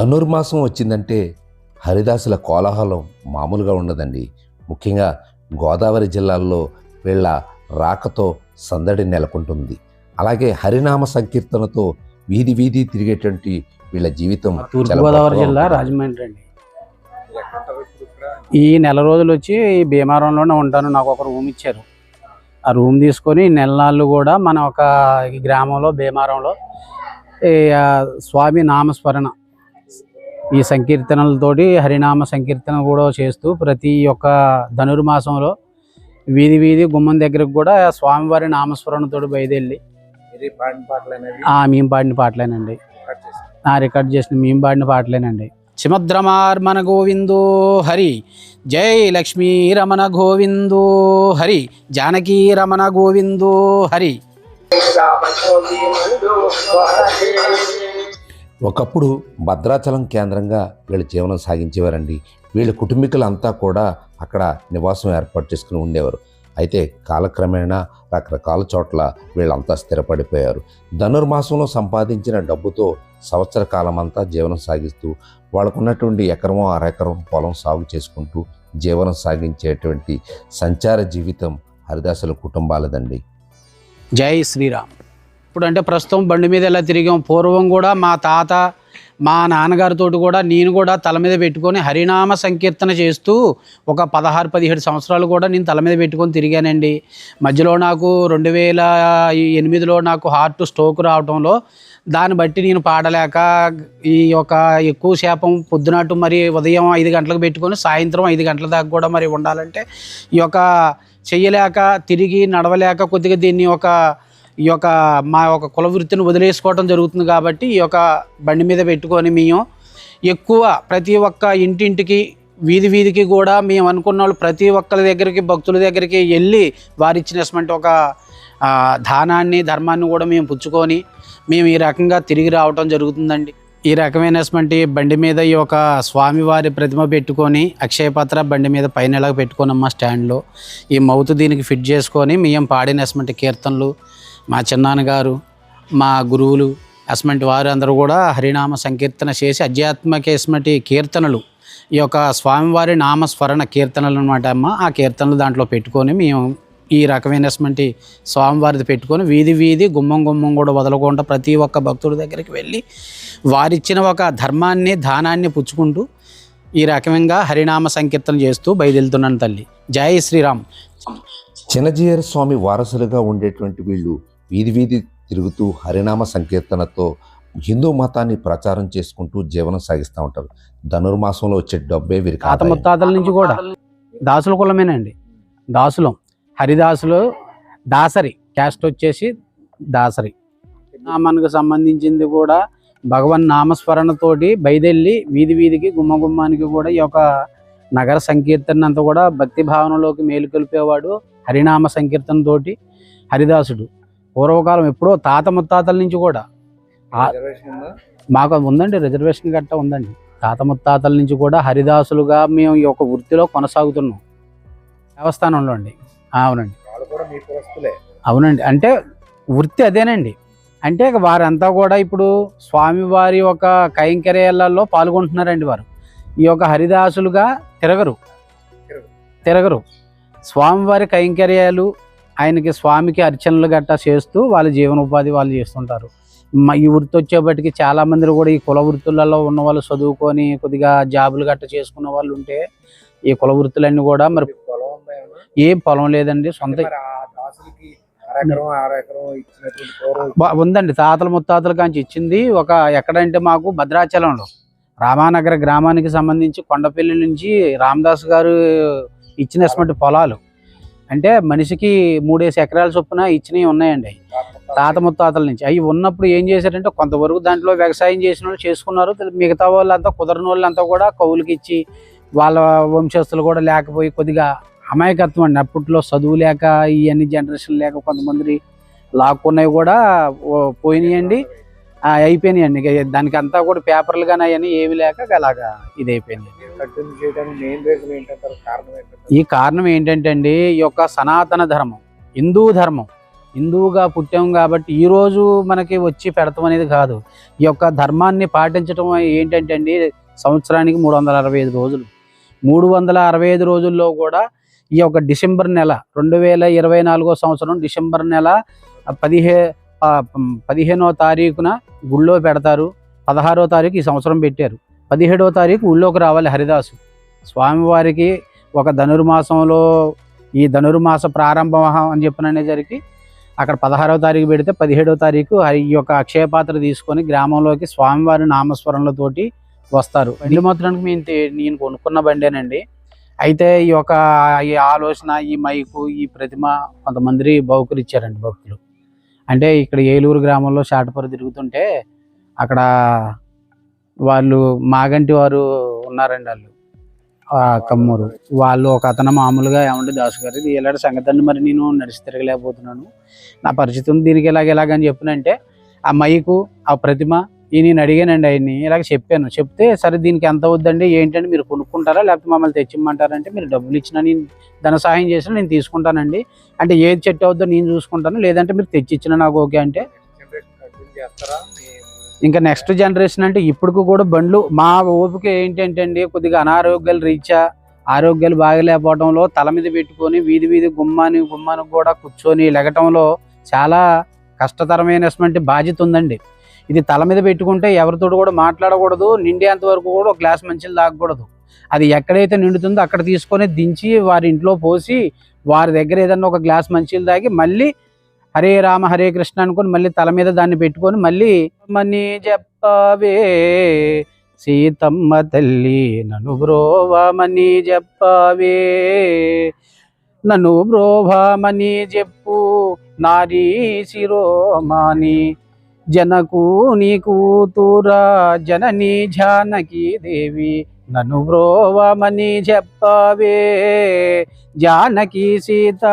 ధనుర్మాసం వచ్చిందంటే హరిదాసుల కోలాహలం మామూలుగా ఉండదండి. ముఖ్యంగా గోదావరి జిల్లాల్లో వీళ్ళ రాకతో సందడి నెలకొంటుంది. అలాగే హరినామ సంకీర్తనతో వీధి వీధి తిరిగేటువంటి వీళ్ళ జీవితం గొప్పగా జిల్లా. రాజమండ్రి అండి. ఈ నెల రోజులు వచ్చి ఈ భీమారంలోనే ఉంటాను. నాకు ఒక రూమ్ ఇచ్చారు. ఆ రూమ్ తీసుకొని నెల నాళ్ళు కూడా మన ఒక గ్రామంలో ఆ, స్వామి నామస్మరణ ఈ సంకీర్తనలతోటి హరినామ సంకీర్తన కూడా చేస్తూ ప్రతి ఒక్క ధనుర్మాసంలో వీధి వీధి గుమ్మం దగ్గరకు కూడా స్వామివారి నామస్మరణతోటి బయలుదేరి. మేము పాడిన పాటలేనండి. రికార్డ్ చేసిన. మేము పాడిన పాటలేనండి. చిమద్రమార్మన గోవిందో హరి. జై లక్ష్మీ రమణ గోవిందో హరి. జానకీ రమణ గోవిందో హరి. ఒకప్పుడు భద్రాచలం కేంద్రంగా వీళ్ళ జీవనం సాగించేవారండి. వీళ్ళ కుటుంబీకులంతా కూడా అక్కడ నివాసం ఏర్పాటు చేసుకుని ఉండేవారు. అయితే కాలక్రమేణా రకరకాల చోట్ల వీళ్ళంతా స్థిరపడిపోయారు. ధనుర్మాసంలో సంపాదించిన డబ్బుతో సంవత్సర కాలం అంతా జీవనం సాగిస్తూ వాళ్ళకున్నటువంటి ఎకరమో అరెకరం పొలం సాగు చేసుకుంటూ జీవనం సాగించేటువంటి సంచార జీవితం హరిదాసుల కుటుంబాలదండి. జై శ్రీరామ్. ఇప్పుడు అంటే ప్రస్తుతం బండి మీద ఎలా తిరిగాం? పూర్వం కూడా మా తాత మా నాన్నగారితో కూడా నేను కూడా తల మీద పెట్టుకొని హరినామ సంకీర్తన చేస్తూ ఒక పదహారు పదిహేడు సంవత్సరాలు కూడా నేను తల మీద పెట్టుకొని తిరిగానండి. మధ్యలో నాకు రెండు వేల ఎనిమిదిలో నాకు హార్ట్ స్ట్రోక్ రావడంలో దాన్ని బట్టి నేను పాడలేక ఈ యొక్క ఎక్కువ శాపం పొద్దునాటు మరి ఉదయం ఐదు గంటలకు పెట్టుకొని సాయంత్రం ఐదు గంటల దాకా కూడా మరి ఉండాలంటే ఈ యొక్క చెయ్యలేక తిరిగి నడవలేక కొద్దిగా దీన్ని ఒక ఈ యొక్క మా యొక్క కుల వృత్తిని వదిలేసుకోవడం జరుగుతుంది కాబట్టి ఈ యొక్క బండి మీద పెట్టుకొని మేము ఎక్కువ ప్రతి ఒక్క ఇంటింటికి వీధి వీధికి కూడా మేము అనుకున్న వాళ్ళు ప్రతి ఒక్కరి దగ్గరికి భక్తుల దగ్గరికి వెళ్ళి వారు ఇచ్చినటువంటి ఒక దానాన్ని ధర్మాన్ని కూడా మేము పుచ్చుకొని మేము ఈ రకంగా తిరిగి రావటం జరుగుతుందండి. ఈ రకమైనటువంటి బండి మీద ఈ యొక్క స్వామివారి ప్రతిమ పెట్టుకొని అక్షయపత్ర బండి మీద పైన ఎలాగ పెట్టుకోనమ్మా స్టాండ్లో. ఈ మౌత్ దీనికి ఫిట్ చేసుకొని మేము పాడినటువంటి కీర్తనలు మా చిన్నాన్నగారు మా గురువులు అసమంటి వారు అందరూ కూడా హరినామ సంకీర్తన చేసి అధ్యాత్మకేస్మటి కీర్తనలు ఈ యొక్క స్వామివారి నామస్మరణ కీర్తనలు అనమాట అమ్మ. ఆ కీర్తనలు దాంట్లో పెట్టుకొని మేము ఈ రకమైనటువంటి స్వామివారిది పెట్టుకొని వీధి వీధి గుమ్మం గుమ్మం కూడా వదలకుండా ప్రతి ఒక్క భక్తుడి దగ్గరికి వెళ్ళి వారిచ్చిన ఒక ధర్మాన్ని దానాన్ని పుచ్చుకుంటూ ఈ రకంగా హరినామ సంకీర్తన చేస్తూ బయలుదేరుతున్నాను తల్లి. జై శ్రీరామ్. చిన్నజీయర్ స్వామి వారసులుగా ఉండేటువంటి వీళ్ళు వీధి వీధి తిరుగుతూ హరినామ సంకీర్తనతో హిందూ మతాన్ని ప్రచారం చేసుకుంటూ జీవనం సాగిస్తూ ఉంటారు. ధనుర్మాసంలో వచ్చే డబ్బే వీరికి తాత ఆదాయం. ముత్తాతల నుంచి కూడా. దాసుల కులమేనండి. దాసులం. హరిదాసులు దాసరి. క్యాస్ట్ వచ్చేసి దాసరి. నామానికి సంబంధించింది కూడా భగవన్ నామస్మరణతోటి బయదెళ్ళి వీధి వీధికి గుమ్మ గుమ్మానికి కూడా ఈ యొక్క నగర సంకీర్తన అంతా కూడా భక్తి భావనలోకి మేలుకొల్పేవాడు హరినామ సంకీర్తన తోటి హరిదాసుడు. పూర్వకాలం ఎప్పుడో తాత ముత్తాతల నుంచి కూడా. మాకు ఉందండి రిజర్వేషన్ గట్ట ఉందండి. తాత ముత్తాతల నుంచి కూడా హరిదాసులుగా మేము ఈ యొక్క వృత్తిలో కొనసాగుతున్నాం. దేవస్థానంలో అండి. అవునండి. అవునండి. అంటే వృత్తి అదేనండి. అంటే వారంతా కూడా ఇప్పుడు స్వామివారి యొక్క కైంకర్యాలలో పాల్గొంటున్నారండి వారు. ఈ యొక్క హరిదాసులుగా తిరగరు. తిరగరు. స్వామివారి కైంకర్యాలు ఆయనకి స్వామికి అర్చనలు గట్టా చేస్తూ వాళ్ళ జీవనోపాధి వాళ్ళు చేస్తుంటారు. ఈ వృత్తి వచ్చేపటికి చాలా మంది కూడా ఈ కుల వృత్తులలో ఉన్న వాళ్ళు చదువుకొని కొద్దిగా జాబులు గట్ట చేసుకున్న వాళ్ళు ఉంటే ఈ కుల వృత్తులన్నీ కూడా మరి? ఏం పొలం లేదండి. సొంత ఉందండి. తాతల ముత్తాతల కాంచి ఇచ్చింది. ఒక ఎక్కడంటే మాకు భద్రాచలంలో. రామానగర గ్రామానికి సంబంధించి కొండపల్లి నుంచి రామదాస్ గారు ఇచ్చినటువంటి పొలాలు. అంటే మనిషికి మూడేసి ఎకరాల చొప్పున ఇచ్చినవి ఉన్నాయండి. తాత ముత్తాతల నుంచి. అవి ఉన్నప్పుడు ఏం చేశారంటే కొంతవరకు దాంట్లో వ్యవసాయం చేసిన వాళ్ళు చేసుకున్నారు. మిగతా వాళ్ళంతా కుదరని వాళ్ళంతా కూడా కౌలుకి ఇచ్చి వాళ్ళ వంశస్థులు కూడా లేకపోయి కొద్దిగా అమాయకత్వం అండి. అప్పట్లో చదువు లేక ఇవన్నీ జనరేషన్ లేక కొంతమంది లాక్కున్నవి కూడా పోయినాయండి. ఆ, అయిపోయినాయండి. ఇక దానికి అంతా కూడా పేపర్లు కానీ అవన్నీ ఏమి లేక అలాగా ఇది అయిపోయింది ఈ కారణం ఏంటంటే అండి ఈ యొక్క సనాతన ధర్మం హిందూ ధర్మం హిందువుగా పుట్టాం కాబట్టి ఈ రోజు మనకి వచ్చి పెడతాం అనేది కాదు. ఈ యొక్క ధర్మాన్ని పాటించడం ఏంటంటే అండి సంవత్సరానికి మూడు వందల అరవై ఐదు రోజులు. మూడు వందల అరవై ఐదు రోజుల్లో కూడా ఈ యొక్క డిసెంబర్ నెల రెండు వేల ఇరవై నాలుగో సంవత్సరం డిసెంబర్ నెల పదిహే పదిహేనో తారీఖున గుళ్ళో పెడతారు. పదహారో తారీఖు ఈ సంవత్సరం పెట్టారు. పదిహేడో తారీఖు ఊళ్ళోకి రావాలి హరిదాసు. స్వామివారికి ఒక ధనుర్మాసంలో ఈ ధనుర్మాస ప్రారంభం అని చెప్పిననేసరికి అక్కడ పదహారవ తారీఖు పెడితే పదిహేడవ తారీఖు ఈ యొక్క అక్షయ పాత్ర తీసుకొని గ్రామంలోకి స్వామివారి నామస్మరణలతోటి వస్తారు. బండి మాత్రానికి మేము నేను కొనుక్కున్న బండేనండి. అయితే ఈ యొక్క ఈ ఆలోచన ఈ మైకు ఈ ప్రతిమ కొంతమంది బహుకరిచ్చారండి భక్తులు. అంటే ఇక్కడ ఏలూరు గ్రామంలో షాటపుర తిరుగుతుంటే అక్కడ వాళ్ళు మాగంటి వారు ఉన్నారండి వాళ్ళు. ఆ కమ్మూరు. వాళ్ళు ఒక అతను మామూలుగా ఏమంటే దాసు గారు ఇది ఇలాంటి సంగతి మరి నేను నడిచి తిరగలేకపోతున్నాను. నా పరిస్థితి దీనికి ఇలాగ ఇలాగ అని చెప్పినంటే ఆ మైకు ఆ ప్రతిమ ఈ నేను అడిగానండి ఆయన్ని ఇలాగ చెప్పాను. చెప్తే సరే దీనికి ఎంత అవుద్దండి ఏంటంటే మీరు కొనుక్కుంటారా లేకపోతే మమ్మల్ని తెచ్చిమ్మంటారంటే మీరు డబ్బులు ఇచ్చినా నేను ధన సహాయం చేసినా నేను తీసుకుంటానండి. అంటే ఏది చెట్టు అవుద్దో నేను చూసుకుంటాను లేదంటే మీరు తెచ్చిచ్చినా నాకు ఓకే అంటే. ఇంకా నెక్స్ట్ జనరేషన్ అంటే ఇప్పుడు కూడా బండ్లు మా ఓపిక ఏంటంటే అండి కొద్దిగా అనారోగ్యాలు రీత్యా ఆరోగ్యాలు బాగలేకపోవడంలో తల మీద పెట్టుకొని వీధి వీధి గుమ్మాని గుమ్మానికి కూడా కూర్చొని లెగటంలో చాలా కష్టతరమైనటువంటి బాధ్యత ఉందండి. ఇది తల మీద పెట్టుకుంటే ఎవరితో కూడా మాట్లాడకూడదు నిండేంత వరకు కూడా ఒక గ్లాస్ మంచిలు తాగకూడదు. అది ఎక్కడైతే నిండుతుందో అక్కడ తీసుకొని దించి వారి ఇంట్లో పోసి వారి దగ్గర ఏదన్నా ఒక గ్లాస్ మంచిలు తాగి మళ్ళీ హరే రామ హరే కృష్ణ అనుకొని మళ్ళీ తల మీద దాన్ని పెట్టుకొని మళ్ళీ మని చెప్పవే సీతమ్మ తల్లి నన్ను బ్రోవమని చెప్పవే నన్ను బ్రోవమని చెప్పు నారీ శిరోమాని జనకు నీ కూతురా జనని జానకి దేవి. నన్ను బ్రోవమని చెప్పవే జానకి సీత.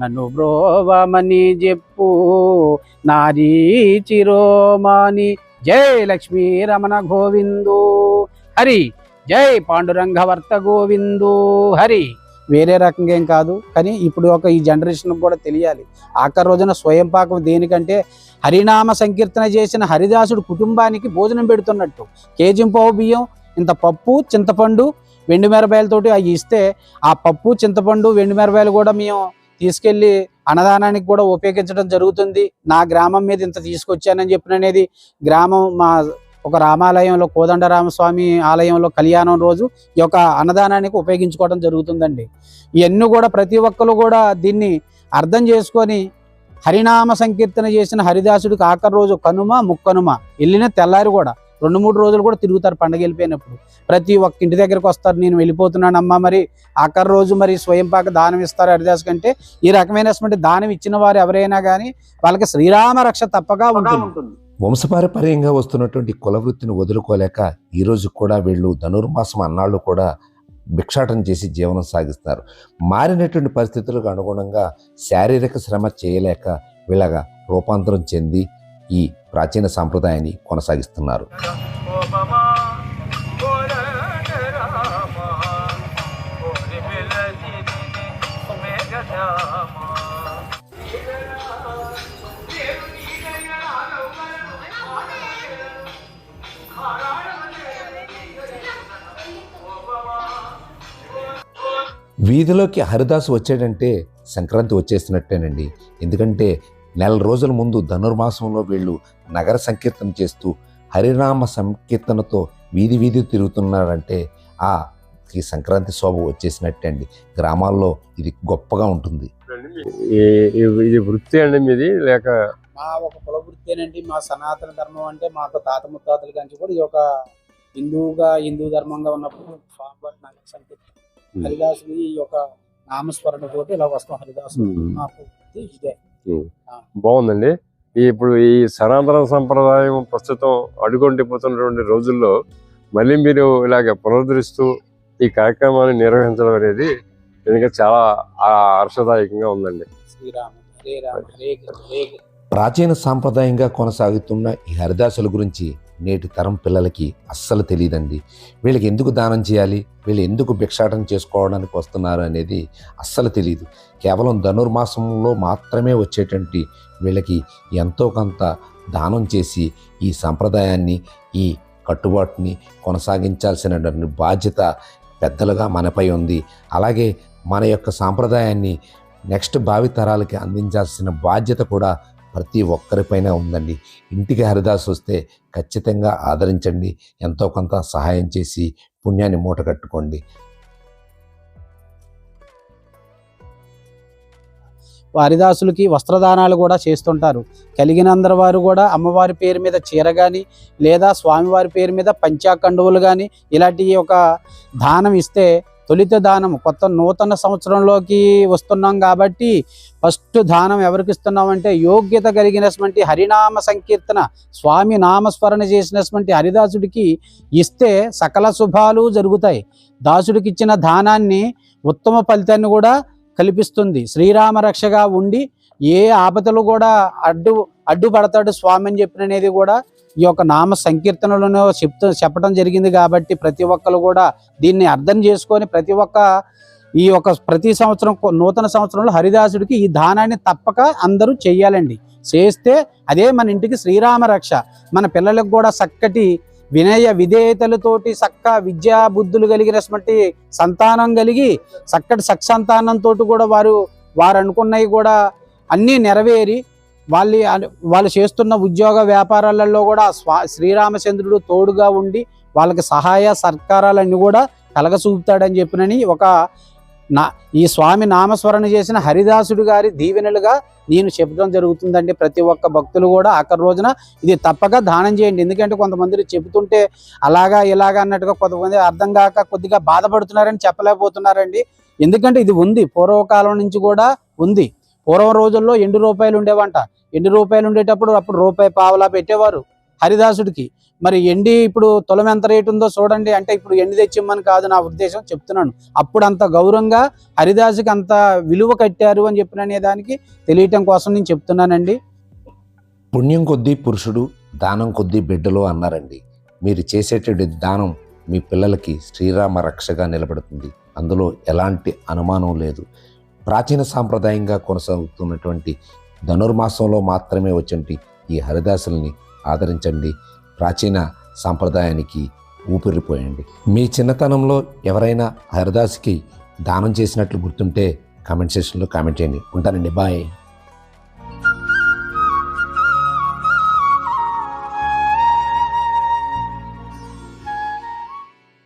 నన్ను బ్రోవమని చెప్పు నారీ చిరోమాని. జై లక్ష్మీ రమణ గోవిందు. హరి జై పాండురంగ వర్త గోవిందు. హరి. వేరే రకంగా ఏం కాదు. కానీ ఇప్పుడు ఒక ఈ జనరేషన్ కూడా తెలియాలి. ఆఖరి రోజున స్వయం పాకం దేనికంటే హరినామ సంకీర్తన చేసిన హరిదాసుడు కుటుంబానికి భోజనం పెడుతున్నట్టు. కేజింపావు బియ్యం ఇంత పప్పు చింతపండు వెండి మిరపాయలతోటి అవి ఇస్తే ఆ పప్పు చింతపండు వెండి మిరపాయలు కూడా మేము తీసుకెళ్ళి అన్నదానానికి కూడా ఉపయోగించడం జరుగుతుంది. నా గ్రామం మీద ఇంత తీసుకొచ్చానని చెప్పిననేది గ్రామం మా ఒక రామాలయంలో కోదండరామస్వామి ఆలయంలో కళ్యాణం రోజు ఈ యొక్క అన్నదానానికి ఉపయోగించుకోవడం జరుగుతుందండి. ఇవన్నీ కూడా ప్రతి ఒక్కరు కూడా దీన్ని అర్థం చేసుకొని హరినామ సంకీర్తన చేసిన హరిదాసుడికి ఆఖరి రోజు కనుమ ముక్కనుమ వెళ్ళిన తెల్లారి కూడా రెండు మూడు రోజులు కూడా తిరుగుతారు పండగ వెళ్ళిపోయినప్పుడు. ప్రతి ఒక్క ఇంటి దగ్గరకు వస్తారు నేను వెళ్ళిపోతున్నాను అమ్మ మరి ఆఖరి రోజు మరి స్వయం పాక దానం ఇస్తారు హరిదాస్ కంటే. ఈ రకమైనటువంటి దానం ఇచ్చిన వారు ఎవరైనా కానీ వాళ్ళకి శ్రీరామ రక్ష తప్పగా ఉంటుంది. వంశపారపర్యంగా వస్తున్నటువంటి కుల వృత్తిని వదులుకోలేక ఈరోజు కూడా వీళ్ళు ధనుర్మాసం అన్నాళ్ళు కూడా భిక్షాటన చేసి జీవనం సాగిస్తారు మారినటువంటి పరిస్థితులకు అనుగుణంగా శారీరక శ్రమ చేయలేక వీళ్ళగా రూపాంతరం చెంది ఈ ప్రాచీన సాంప్రదాయాన్ని కొనసాగిస్తున్నారు. వీధిలోకి హరిదాసు వచ్చాడంటే సంక్రాంతి వచ్చేసినట్టేనండి ఎందుకంటే నెల రోజుల ముందు ధనుర్మాసంలో వీళ్ళు నగర సంకీర్తన చేస్తూ హరినామ సంకీర్తనతో వీధి వీధి తిరుగుతున్నారంటే ఆ ఈ సంక్రాంతి శోభ వచ్చేసినట్టే అండి. గ్రామాల్లో ఇది గొప్పగా ఉంటుంది. ఇది వృత్తి అండి మీది? లేక మా ఒక కుల వృత్తేనండి. మా సనాతన ధర్మం అంటే మాకు తాత ముత్తాతల కంచి కూడా ఈ యొక్క హిందువుగా హిందూ ధర్మంగా ఉన్నప్పుడు స్వామివారి నగర సంకీర్తన. హరిదాసుని ఈ యొక్క నామస్మరణ తోటి ఇలా వస్తాం. హరిదాసు ఇది బాగుందండి. ఈ ఇప్పుడు ఈ సనాతన సంప్రదాయం ప్రస్తుతం అడుగొంటిపోతున్నటువంటి రోజుల్లో మళ్ళీ మీరు ఇలాగ పునరుద్ధరిస్తూ ఈ కార్యక్రమాన్ని నిర్వహించడం అనేది నిజంగా చాలా ఆ, హర్షదాయకంగా ఉందండి. ప్రాచీన సాంప్రదాయంగా కొనసాగుతున్న ఈ హరిదాసుల గురించి నేటి తరం పిల్లలకి అస్సలు తెలియదండి. వీళ్ళకి ఎందుకు దానం చేయాలి? వీళ్ళు ఎందుకు భిక్షాటం చేసుకోవడానికి వస్తున్నారు అనేది అస్సలు తెలియదు కేవలం ధనుర్మాసంలో మాత్రమే వచ్చేటువంటి వీళ్ళకి ఎంతో కొంత దానం చేసి ఈ సంప్రదాయాన్ని ఈ కట్టుబాటుని కొనసాగించాల్సిన బాధ్యత పెద్దలుగా మనపై ఉంది. అలాగే మన యొక్క సాంప్రదాయాన్ని నెక్స్ట్ భావితరాలకి అందించాల్సిన బాధ్యత కూడా ప్రతి ఒక్కరిపైన ఉందండి. ఇంటికి హరిదాస్ వస్తే ఖచ్చితంగా ఆదరించండి. ఎంతో కొంత సహాయం చేసి పుణ్యాన్ని మూట కట్టుకోండి. హరిదాసులకి వస్త్రదానాలు కూడా చేస్తుంటారు. కలిగినందరి వారు కూడా అమ్మవారి పేరు మీద చీర కానీ లేదా స్వామివారి పేరు మీద పంచాకండువులు కానీ ఇలాంటి ఒక దానం ఇస్తే తొలిత దానం కొత్త నూతన సంవత్సరంలోకి వస్తున్నాం కాబట్టి ఫస్ట్ దానం ఎవరికి ఇస్తున్నామంటే యోగ్యత కలిగినటువంటి హరినామ సంకీర్తన స్వామి నామస్మరణ చేసినటువంటి హరిదాసుడికి ఇస్తే సకల శుభాలు జరుగుతాయి. దాసుడికి ఇచ్చిన దానాన్ని ఉత్తమ ఫలితాన్ని కూడా కల్పిస్తుంది. శ్రీరామ రక్షగా ఉండి ఏ ఆపదలు కూడా అడ్డు అడ్డుపడతాడు స్వామి అని చెప్పిననేది కూడా ఈ యొక్క నామ సంకీర్తనలను చెప్తూ చెప్పడం జరిగింది కాబట్టి ప్రతి ఒక్కరు కూడా దీన్ని అర్థం చేసుకొని ప్రతి ఒక్క ఈ యొక్క ప్రతి సంవత్సరం నూతన సంవత్సరంలో హరిదాసుడికి ఈ దానాన్ని తప్పక అందరూ చేయాలండి చేస్తే అదే మన ఇంటికి శ్రీరామ రక్ష. మన పిల్లలకు కూడా చక్కటి వినయ విధేయతలతోటి చక్క విద్యా బుద్ధులు కలిగినటువంటి సంతానం కలిగి చక్కటి సత్సంతానంతో కూడా వారు వారు అనుకున్నవి కూడా అన్నీ నెరవేరి వాళ్ళు వాళ్ళు చేస్తున్న ఉద్యోగ వ్యాపారాలలో కూడా స్వా శ్రీరామచంద్రుడు తోడుగా ఉండి వాళ్ళకి సహాయ సత్కారాలన్నీ కూడా కలగసూపుతాడని చెప్పినని ఒక నా ఈ స్వామి నామస్మరణ చేసిన హరిదాసుడు గారి దీవెనలుగా నేను చెప్పడం జరుగుతుందండి. ప్రతి ఒక్క భక్తులు కూడా అక్కడ రోజున ఇది తప్పక దానం చేయండి. ఎందుకంటే కొంతమంది చెబుతుంటే అలాగా ఇలాగా అన్నట్టుగా కొంతమంది అర్థం కాక కొద్దిగా బాధపడుతున్నారని చెప్పలేకపోతున్నారండి. ఎందుకంటే ఇది ఉంది. పూర్వకాలం నుంచి కూడా ఉంది. పూర్వం రోజుల్లో ఎండు రూపాయలు ఉండేవంట. ఎండి రూపాయలు ఉండేటప్పుడు అప్పుడు రూపాయి పావలా పెట్టేవారు. హరిదాసుడికి. మరి ఎండి ఇప్పుడు తులం ఎంత రేటు ఉందో చూడండి. అంటే ఇప్పుడు ఎండి తెచ్చిమ్మని కాదు నా ఉద్దేశం చెప్తున్నాను. అప్పుడు అంత గౌరవంగా హరిదాసుకి అంత విలువ కట్టారు అని చెప్పిన దానికి తెలియటం కోసం నేను చెప్తున్నానండి. పుణ్యం కొద్దీ పురుషుడు దానం కొద్దీ బిడ్డలు అన్నారండి. మీరు చేసేటువంటి దానం మీ పిల్లలకి శ్రీరామ రక్షగా నిలబడుతుంది. అందులో ఎలాంటి అనుమానం లేదు. ప్రాచీన సాంప్రదాయంగా కొనసాగుతున్నటువంటి ధనుర్మాసంలో మాత్రమే వచ్చేటి ఈ హరిదాసుల్ని ఆదరించండి. ప్రాచీన సాంప్రదాయానికి ఊపిరిపోయండి. మీ చిన్నతనంలో ఎవరైనా హరిదాస్కి దానం చేసినట్లు గుర్తుంటే కామెంట్ సెక్షన్లో కామెంట్ చేయండి. ఉంటానండి. బాయ్.